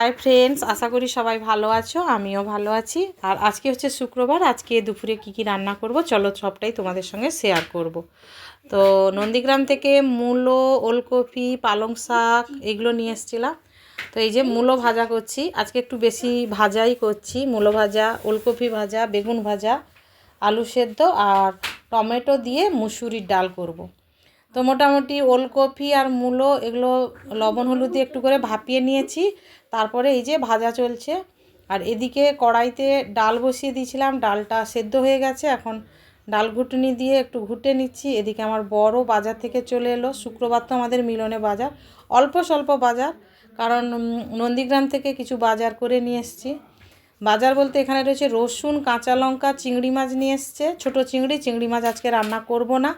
Hi friends আশা করি সবাই ভালো আছো, আমিও ভালো আছি। আর আজকে হচ্ছে শুক্রবার, আজকে দুপুরে কি কি রান্না করব, চলো সবটাই তোমাদের সঙ্গে শেয়ার করব। তো নন্দীগ্রাম থেকে মূলো, ওলকপি, পালং শাক, এগুলো নিয়ে এসেছিলাম। তো এই যে মূলো ভাজা করছি, আজকে একটু বেশি ভাজাই করছি। মূলো ভাজা, ওলকপি ভাজা, বেগুন ভাজা, আলু সেদ্ধ আর টমেটো দিয়ে মুসুরির ডাল করব। তো মোটামুটি ওলকপি আর মূলো, এগুলো লবণ, হলুদ দিয়ে একটু করে ভাপিয়ে নিয়েছি। তারপরে এই যে ভাজা চলছে। আর এদিকে কড়াইতে ডাল বসিয়ে দিয়েছিলাম। ডালটা সেদ্ধ হয়ে গেছে। এখন ডাল ঘুটনি দিয়ে একটু ঘুটে নিচ্ছি। এদিকে আমার বড় বাজার থেকে চলে এলো। শুক্রবার তো আমাদের মিলনে বাজার। অল্প স্বল্প বাজার। কারণ নন্দীগ্রাম থেকে কিছু বাজার করে নিয়ে এসেছি। বাজার বলতে এখানে রয়েছে রসুন, কাঁচা লঙ্কা, চিংড়ি মাছ নিয়ে এসছে। ছোটো চিংড়ি চিংড়ি মাছ আজকে রান্না করব না।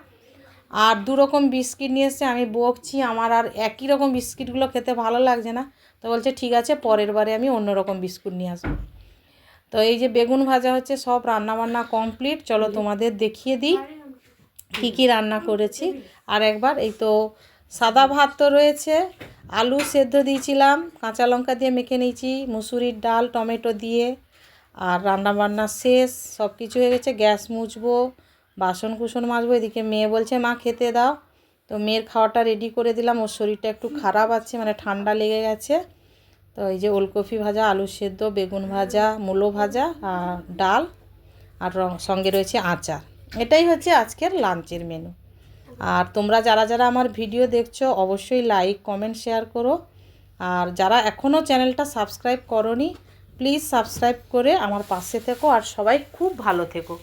আর দু রকম বিস্কিট নিয়ে এসছে, আমি বকছি, আমার আর একই রকম বিস্কিটগুলো খেতে ভালো লাগছে না। তো বলছে, ঠিক আছে, পরের বারে আমি অন্য রকম বিস্কুট নিয়ে আসব। তো এই যে বেগুন ভাজা হচ্ছে, সব রান্না বান্না কমপ্লিট চলো তোমাদের দেখিয়ে দিই, কী কী রান্না করেছি। আর একবার, এই তো সাদা ভাত তো রয়েছে, আলু সেদ্ধ দিয়েছিলাম, কাঁচা লঙ্কা দিয়ে মেখে নিয়েছি, মুসুরির ডাল, টমেটো দিয়ে, আর রান্না বান্না শেষ সব কিছু হয়ে গেছে, গ্যাস মুছবো বাসন কুসন মাজবো, এদিকে মেয়ে বলছে, মা, খেতে দাও। তো মেয়ের খাওয়াটা রেডি করে দিলাম। ওর শরীরটা একটু খারাপ আছে মানে ঠান্ডা লেগে গেছে। তো এই যে ওলকপি ভাজা, আলু সেদ্ধ, বেগুন ভাজা, মূলো ভাজা, আর ডাল, আর সঙ্গে রয়েছে আচার। এটাই হচ্ছে আজকের লাঞ্চের মেনু আর তোমরা যারা যারা আমার ভিডিও দেখছ, অবশ্যই লাইক কমেন্ট শেয়ার করো। আর যারা এখনও চ্যানেলটা সাবস্ক্রাইব করনি প্লিজ সাবস্ক্রাইব করে আমার পাশে থেকো। আর সবাই খুব ভালো থেকো।